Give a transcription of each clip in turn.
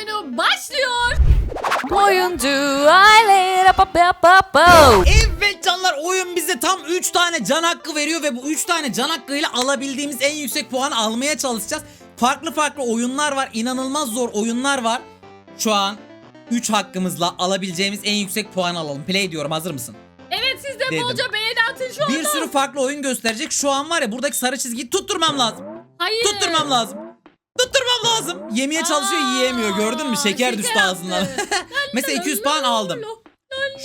oyunu başlıyor. Oyuncu aile. Evet canlar oyun bize tam 3 tane can hakkı veriyor ve bu 3 tane can hakkıyla alabildiğimiz en yüksek puanı almaya çalışacağız. Farklı farklı oyunlar var. inanılmaz zor oyunlar var. Şu an 3 hakkımızla alabileceğimiz en yüksek puanı alalım. Play diyorum. Hazır mısın? Evet siz de Dedim. bolca beğeni atın şu anda. Bir sürü farklı oyun gösterecek. Şu an var ya buradaki sarı çizgiyi tutturmam lazım. Hayır. Tutturmam lazım. Tutturmam lazım. Yemeye çalışıyor yiyemiyor. Gördün mü? Şeker düştü ağzından. Mesela 200 puan aldım.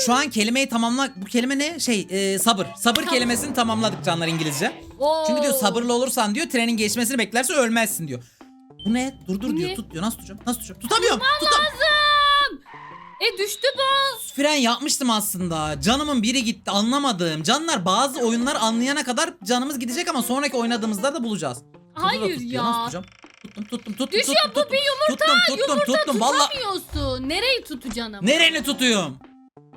Şu an kelimeyi tamamla. Bu kelime ne? Şey e, sabır. Sabır kelimesini tamamladık canlar İngilizce. Çünkü diyor sabırlı olursan diyor trenin geçmesini beklerse ölmezsin diyor. Bu ne? Dur dur Bu diyor. ne? Tut diyor. Nasıl tutacağım? Nasıl tutacağım? Tutamıyorum. Tutam Lazım. E düştü bu. Fren yapmıştım aslında. Canımın biri gitti. Anlamadım. Canlar bazı oyunlar anlayana kadar canımız gidecek ama sonraki oynadığımızda da bulacağız. Hayır tut diyor. Nasıl ya. tutacağım? Tuttum tuttum tuttum Düşüyor tuttum, bu tuttum. bir yumurta. Tuttum tuttum yumurta tuttum. Valla tutamıyorsun. Nereyi tutacaksın ama? nereni tutuyorum?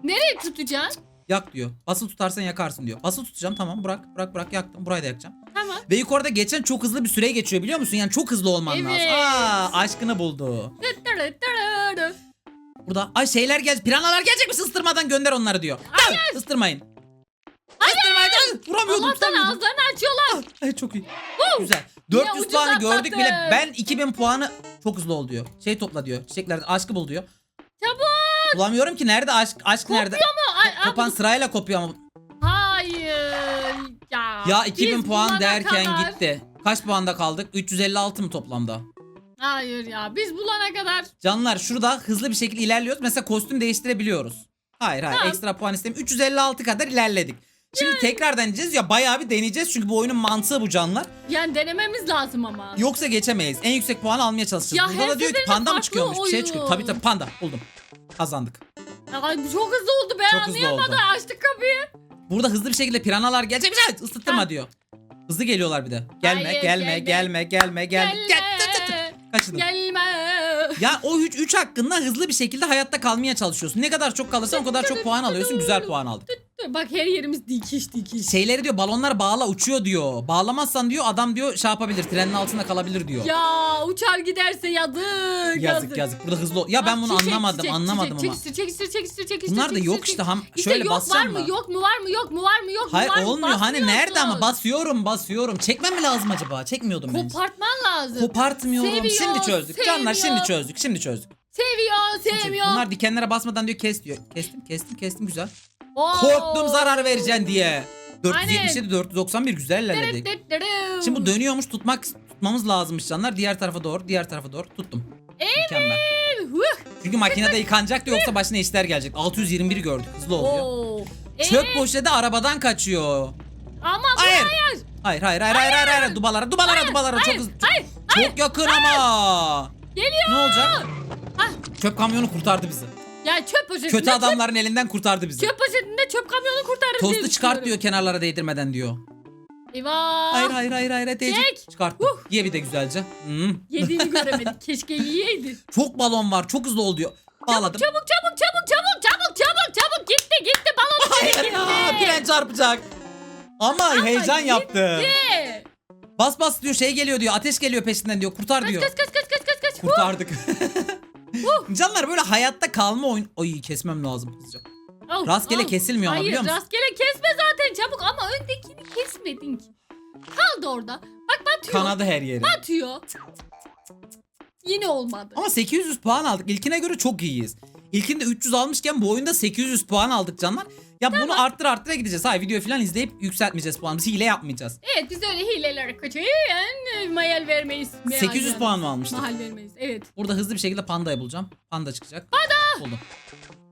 Nereyi tutacaksın? Yak diyor. Basılı tutarsan yakarsın diyor. Basılı tutacağım tamam bırak bırak bırak yaktım. Burayı da yakacağım. Tamam. Ve yukarıda geçen çok hızlı bir süre geçiyor biliyor musun? Yani çok hızlı olman lazım. Evet. Aa, aşkını buldu. Burada ay şeyler gel piranalar gelecek misin ıstırmadan gönder onları diyor. Hayır. Isırmayın. Isırmayın. Ay, Vuramıyordum Allah'tan tutamıyordum. ağızlarını açıyorlar. Ay çok iyi. Güzel. Yine 400 ucuz puanı gördük atlattın. bile. Ben 2000 puanı çok hızlı ol diyor. Şey topla diyor. Çiçekler aşkı bul diyor. Çabuk. Bulamıyorum ki nerede aşk aşk nerede? Ay, ay, Kopan sırayla kopuyor ama. Hayır. Ya, Ya 2000 biz puan derken kadar- gitti. Kaç puanda kaldık? 356 mı toplamda? Hayır ya biz bulana kadar. Canlar şurada hızlı bir şekilde ilerliyoruz. Mesela kostüm değiştirebiliyoruz. Hayır hayır Tamam. ekstra puan istemiyorum. 356 kadar ilerledik. Şimdi tekrar deneyeceğiz ya bayağı bir deneyeceğiz çünkü bu oyunun mantığı bu canlar. Yani denememiz lazım ama. Yoksa geçemeyiz. En yüksek puanı almaya çalışacağız. Ya Burada her da diyor ki seferinde panda mı farklı çıkıyormuş? Bir şey çıkıyor. Tabii tabii panda buldum. Kazandık. Ay, çok hızlı oldu be Çok hızlı oldu. Açtık kapıyı. Burada hızlı bir şekilde piranalar gelecek. Bir şey ısıttırma diyor. Hızlı geliyorlar bir de. Gelme Hayır, gelme gelme gelme gelme. Gel. Tut, tut, tut. Kaçırdım. Gelme. Ya o 3 3 hakkında hızlı bir şekilde hayatta kalmaya çalışıyorsun. Ne kadar çok kalırsan o kadar çok puan alıyorsun. Güzel puan aldık. Bak her yerimiz dikiş dikiş. Şeyleri diyor balonlar bağla uçuyor diyor. Bağlamazsan diyor adam diyor şey yapabilir trenin altında kalabilir diyor. Ya uçar giderse yazık. yazık yazık. Burada hızlı ol. Ya ben bunu anlamadım anlamadım ama. Çekiştir çekiştir çekiştir çekiştir. Bunlar da yok işte ham İşte şöyle yok var basacağım mı mı? yok mu var mı yok mu var mı yok mu Hayır var mı? olmuyor. Hani nerede ama Basmıyorsun. basıyorum basıyorum. Çekmem mi lazım acaba? Çekmiyordum ben. Kopartman lazım. Kopartmıyorum. Seviyor, şimdi çözdük. Canlar seviyor. şimdi çözdük. Şimdi çözdük. Seviyor sevmiyor. Bunlar dikenlere basmadan diyor kes diyor. Kestim kestim kestim güzel. Oo. Korktum zarar vereceksin diye. Aynen. 477 491 güzel ilerledik. Şimdi bu dönüyormuş tutmak tutmamız lazımmış canlar. Diğer tarafa doğru, diğer tarafa doğru tuttum. Mükemmel. Huh. Çünkü makinede yıkanacaktı yoksa başına işler gelecek. 621 gördük. Hızlı oluyor. Oo. Çöp Evet. poşeti arabadan kaçıyor. Ama bu Hayır. hayır. Hayır hayır hayır hayır hayır, hayır. dubalara dubalara dubalara çok Hayır. hızlı. Hayır. Çok yakın ama. Geliyor. Ne olacak? Ah. Çöp kamyonu kurtardı bizi. Ya çöp poşetinde Kötü adamların elinden kurtardı bizi. Çöp poşetinde çöp kamyonu kurtarır diye Tostu çıkart diyor düşünüyorum. kenarlara değdirmeden diyor. Eyvah. Hayır hayır hayır hayır değecek. Çek. Çıkarttı. Ye bir de güzelce. Hmm. Yediğini göremedik. Keşke yiyeydi. Çok balon var. Çok hızlı ol diyor. Bağladım. Çabuk çabuk çabuk çabuk çabuk çabuk çabuk gitti gitti balon Hayır ya tren çarpacak. Ama, heyecan gitti. yaptı. Gitti. Bas bas diyor şey geliyor diyor. Ateş geliyor peşinden diyor. Kurtar diyor. Kaç kaç kaç kaç kaç kaç. Kurtardık. Canlar böyle hayatta kalma oyun. Oy kesmem lazım hızlıca. Al, Rastgele al. kesilmiyor ama Hayır, biliyor musun? rastgele kesme zaten çabuk ama öndekini kesmedin ki. Kaldı orada. Bak batıyor. Kanadı her yeri. Batıyor. Yine olmadı. Ama 800 puan aldık. İlkine göre çok iyiyiz. İlkinde 300 almışken bu oyunda 800 puan aldık canlar. Ya bunu arttır arttıra gideceğiz. Hayır video falan izleyip yükseltmeyeceğiz puanımızı. Hile yapmayacağız. Evet biz öyle hileler kaçıyor. Yani mayal vermeyiz. Meal 800 vermeyiz. puan mı almıştık? Mahal vermeyiz. Evet. Burada hızlı bir şekilde pandayı bulacağım. Panda çıkacak. Panda! Buldum.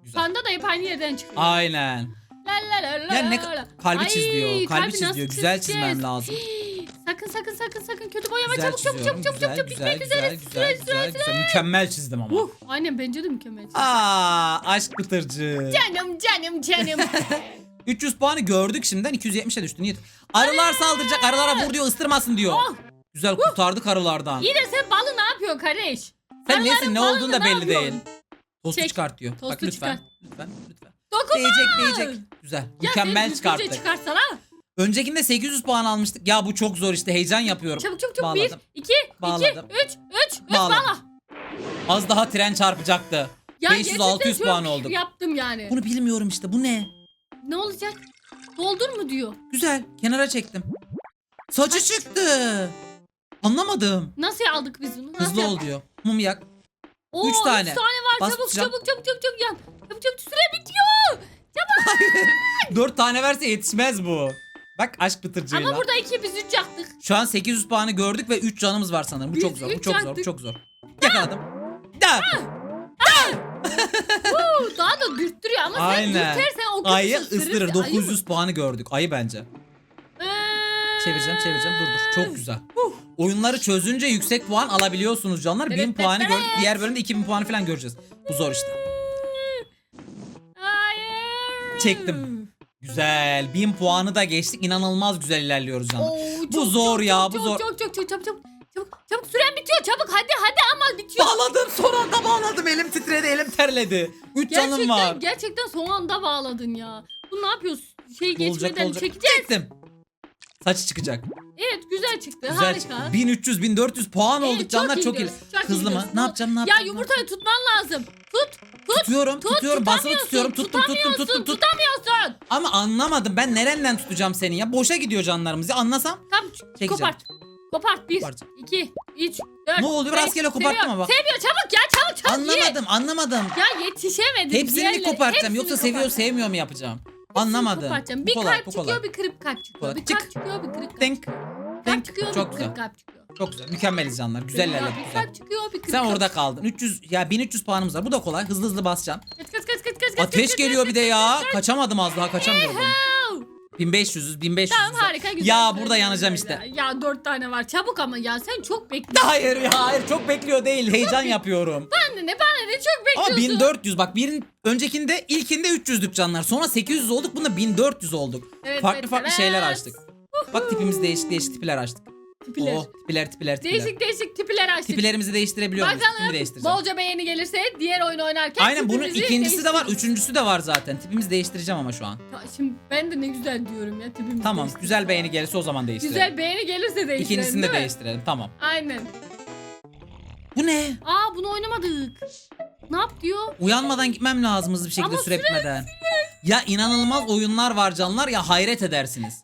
Güzel. Panda da hep aynı yerden çıkıyor. Aynen. La la la la Ya ne kalbi çiz diyor. Kalbi kalbi çiz diyor. Güzel çizmem lazım. Sakın sakın sakın sakın kötü boyama Güzel çabuk çabuk çiziyorum. çabuk çabuk güzel, çabuk güzel, bitmek güzel, üzere. güzel, Süre, güzel, süre, güzel. Mükemmel çizdim ama. Uh, aynen bence de mükemmel. Aa, aşk bıtırcı. Canım canım canım. 300 puanı gördük şimdiden 270'e düştü. Niye? Arılar saldıracak. Arılara vur diyor, ısırmasın diyor. Oh. Güzel kurtardık arılardan. İyi de sen balı ne yapıyor kardeş? Sen nesin ne olduğunu da belli değil. Tostu Çek. çıkart diyor. Tostu Bak lütfen. çıkart. Lütfen lütfen. Dokunma. Değecek değecek. Güzel. Ya Mükemmel sen düzgünce çıkarttık. çıkarsana. Öncekinde 800 puan almıştık. Ya bu çok zor işte heyecan yapıyorum. Çabuk çabuk çabuk. Bağladım. Bir, iki, Bağladım. iki, üç, üç, üç Bağladım. bağla. Az daha tren çarpacaktı. Ya 500-600 gerçekten puan olduk. Yaptım yani. Bunu bilmiyorum işte. Bu ne? Ne olacak? Doldur mu diyor. Güzel. Kenara çektim. Saçı çıktı. Anlamadım. Nasıl aldık biz bunu? Nasıl Hızlı ol diyor. Mum yak. Oo, Üç üç tane. tane var. Bas çabuk, çabuk çabuk çabuk çabuk yan. Çabuk çabuk süre bitiyor. Dört tane verse yetişmez bu. Bak aşk pıtırcığıyla. Ama burada iki biz üç yaktık. Şu an 800 puanı gördük ve 3 canımız var sanırım. Bu Biz çok zor. Bu üç çok zor. Bu yaktık. çok zor. Yakaladım. Da. Huu, Daha da dürttürüyor ama Aynen. sen dürtersen o kötü Ayı ısırır. Ayı 900 puanı gördük. Ayı bence. Eee, Çevireceğim çevireceğim. Dur dur. Çok güzel. Oyunları çözünce yüksek puan alabiliyorsunuz canlar. 1000 Evet, puanı evet, gördük. evet. Diğer bölümde 2000 puanı falan göreceğiz. Bu zor işte. Hayır. Çektim. Güzel. 1000 puanı da geçtik. İnanılmaz güzel ilerliyoruz canlar. Oo, Bu çok, zor çok, ya, çok, bu çok, zor. Çok çok çok çabuk çabuk. Çabuk çabuk süren bitiyor çabuk hadi hadi ama bitiyor. Bağladım son anda bağladım. Elim titredi, elim terledi. 3 canım Gerçekten var. gerçekten son anda bağladın ya. Bu ne yapıyorsun? Şey olacak geçmeden olacak. çekeceğiz. Çektim. Saçı çıkacak. Evet güzel çıktı. Güzel Harika. çıktı. 1300 1400 puan Evet, olduk canlar çok iyi. gidiyoruz, çok iyi Hızlı mı? gidiyoruz. Ne yapacağım? Ne Ya yapacağım? yumurtayı tutman lazım. Tut. Tut. tutuyorum, Tut. tutuyorum. Basılı tutamıyorsun, tutuyorum. Tuttum, tuttum, tuttum, tutamıyorsun, tuttum. Tutamıyorsun. Ama anlamadım. Ben nereden tutacağım seni ya? Boşa gidiyor canlarımız. Ya anlasam. Tam Çekeceğim. kopart. Kopart. Bir, Kopartacağım. iki, üç, dört. Ne oldu? beş. Rastgele koparttım Seviyor, ama. Seviyor. Çabuk ya çabuk çabuk. ye. Anlamadım, anlamadım. Ya yetişemedim. Hepsini mi Diğerleri- kopartacağım hepsini yoksa seviyor sevmiyor mu yapacağım? Anlamadım. Bu Bir kolay, kalp bu çıkıyor kolay. bir kırık kalp çıkıyor. Kolay. Bir Çık. kalp çıkıyor bir kırık kalp Denk. Kalp Denk. çıkıyor Çok bir güzel. kırık kalp çıkıyor. Çok güzel. Mükemmeliz canlar. Güzel Ya, bir güzel. kalp çıkıyor bir kırık Sen kalp. orada kaldın. 300 ya 1300 puanımız var. Bu da kolay. Hızlı hızlı basacağım. Kaç kaç kaç kaç kaç. Ateş kaç, geliyor kaç, bir de kaç, ya. kaç, kaç. Kaçamadım az daha kaçamıyordum. Yahu! 1500'üz 1500. Tamam harika güzel. Ya burada yanacağım işte. Ya dört tane var çabuk ama ya sen çok bekliyorsun. Hayır ya hayır çok bekliyor değil. Heyecan yapıyorum. De çok bekliyorsun. Ama 1400 bak birin öncekinde ilkinde 300'lük canlar. Sonra 800 olduk. Bunda 1400 olduk. Evet, farklı evet, farklı evet. şeyler açtık. Bak tipimiz değişik değişik tipler açtık. Tipiler. Oh, tipiler tipiler tipiler. Değişik değişik tipiler açtık. Tiplerimizi değiştirebiliyor muyuz? Bakalım bolca beğeni gelirse diğer oyunu oynarken Aynen bunun ikincisi de var, üçüncüsü de var zaten. Tipimizi değiştireceğim ama şu an. Ya Şimdi ben de ne güzel diyorum ya tipimizi Tamam, güzel beğeni gelirse o zaman değiştirelim. Güzel beğeni gelirse değiştirelim İkincisini de değiştirelim. Tamam. Aynen. Bu ne? Aa bunu oynamadık. Ne yap diyor? Uyanmadan gitmem lazım hızlı bir şekilde Ama süre bitmeden. Ya inanılmaz oyunlar var canlar ya hayret edersiniz.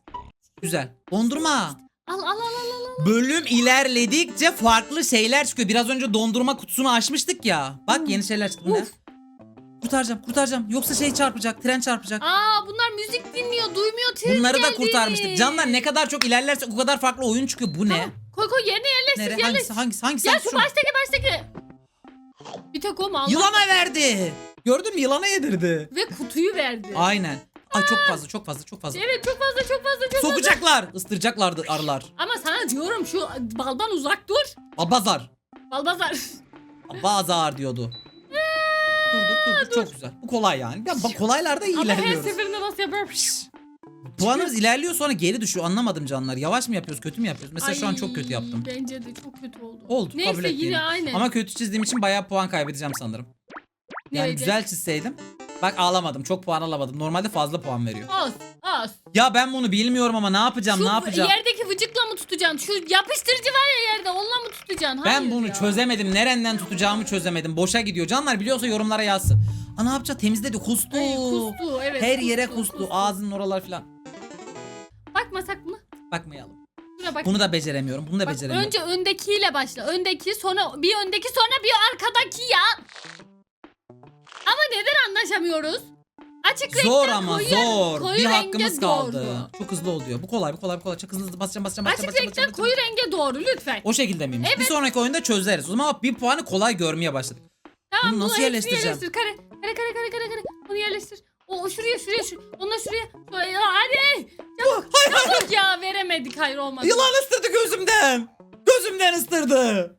Güzel. Dondurma. Al al al al al. Bölüm ilerledikçe farklı şeyler çıkıyor. Biraz önce dondurma kutusunu açmıştık ya. Bak yeni şeyler çıktı. Bu ne? Uf. Kurtaracağım, kurtaracağım. Yoksa şey çarpacak, tren çarpacak. Aa bunlar müzik dinliyor, duymuyor. tren Bunları da geldi. kurtarmıştık. Canlar ne kadar çok ilerlerse o kadar farklı oyun çıkıyor. Bu ne? Koy koy yerine yerleştir, Nere? yerleştir. Hangisi? Hangisi? Hangisi? Hangisi? şu Şu baştaki. Bir tek o mu? Yılana verdi. Gördün mü? Yılana yedirdi. Ve kutuyu verdi. Aynen. Ay çok fazla, çok fazla, çok fazla. Evet çok fazla çok fazla çok fazla. Sokacaklar. Istıracaklardı arılar. Ama sana diyorum şu baldan uzak dur. Abazar. Balbazar. Bazar diyordu. Dur dur dur, dur. Çok güzel. Bu kolay yani. Ya kolaylarda iyi Ama her seferinde nasıl yapıyorum? Puanımız ilerliyor sonra geri düşüyor. Anlamadım canlar. Yavaş mı yapıyoruz, kötü mü yapıyoruz? Mesela şu an çok kötü yaptım. Bence de çok kötü oldu. Oldu, Neyse kabul ettiğim. yine aynen. Ama kötü çizdiğim için bayağı puan kaybedeceğim sanırım. Yani Neydi? güzel çizseydim. Bak ağlamadım. Çok puan alamadım. Normalde fazla puan veriyor. Az az. Ya ben bunu bilmiyorum ama ne yapacağım? Şu ne yapacağım? yerdeki vıcıkla mı tutacaksın? Şu yapıştırıcı var ya yerde onunla mı tutacaksın? Ben Hayır bunu ya. çözemedim. Nereden tutacağımı çözemedim. Boşa gidiyor. Canlar biliyorsa yorumlara yazsın. Aa ne yapacak? Temizledi. Kustu. Ay, kustu evet. Her yere kustu, kustu. kustu. Ağzının oralar falan. Bakmayalım. Şuna bak. Bunu da beceremiyorum. Bunu da Bak, beceremiyorum. önce öndekiyle başla. Öndeki sonra bir öndeki sonra bir arkadaki ya. Ama neden anlaşamıyoruz? Açık renkten Zor ama koyu, zor. koyu bir renge hakkımız kaldı. doğru. Çok hızlı oluyor. Bu kolay, bu kolay, bu kolay. Çok hızlı hızlı basacağım, basacağım, basacağım. Açık basacağım, renkten basacağım, koyu renge doğru lütfen. O şekilde miymiş? Bir sonraki oyunda çözeriz. O zaman bir puanı kolay görmeye başladık. Tamam Bunu nasıl hepsini yerleştireceğim? yerleştir. Kare kare kare kare kare kare. Onu yerleştir. O, şuraya şuraya şu. Onunla şuraya. Şuraya, Hadi. Çabuk, çabuk ya veremedik hayır olmadı. Yılan ısırdı gözümden. Gözümden ısırdı.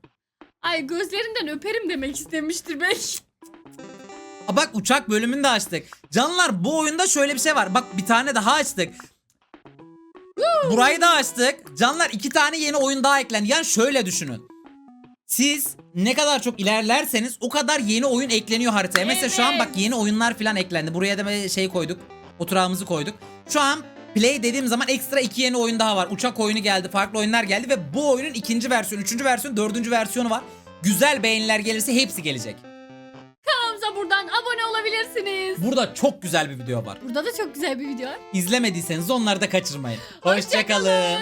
Ay gözlerinden öperim demek istemiştir belki. Aa, bak uçak bölümünü de açtık. Canlar bu oyunda şöyle bir şey var. Bak bir tane daha açtık. Burayı da açtık. Canlar iki tane yeni oyun daha eklendi. Yani şöyle düşünün. Siz ne kadar çok ilerlerseniz o kadar yeni oyun ekleniyor haritaya. Mesela şu an Evet. bak yeni oyunlar falan eklendi. Buraya da şey koyduk. Oturağımızı koyduk. Şu an play dediğim zaman ekstra iki yeni oyun daha var. Uçak oyunu geldi, farklı oyunlar geldi ve bu oyunun ikinci versiyonu, üçüncü versiyonu, dördüncü versiyonu var. güzel beğeniler gelirse hepsi gelecek. Kanalımıza buradan abone olabilirsiniz. Burada çok güzel bir video var. Burada da çok güzel bir video var. İzlemediyseniz onları da kaçırmayın. Hoşça Hoşçakalın.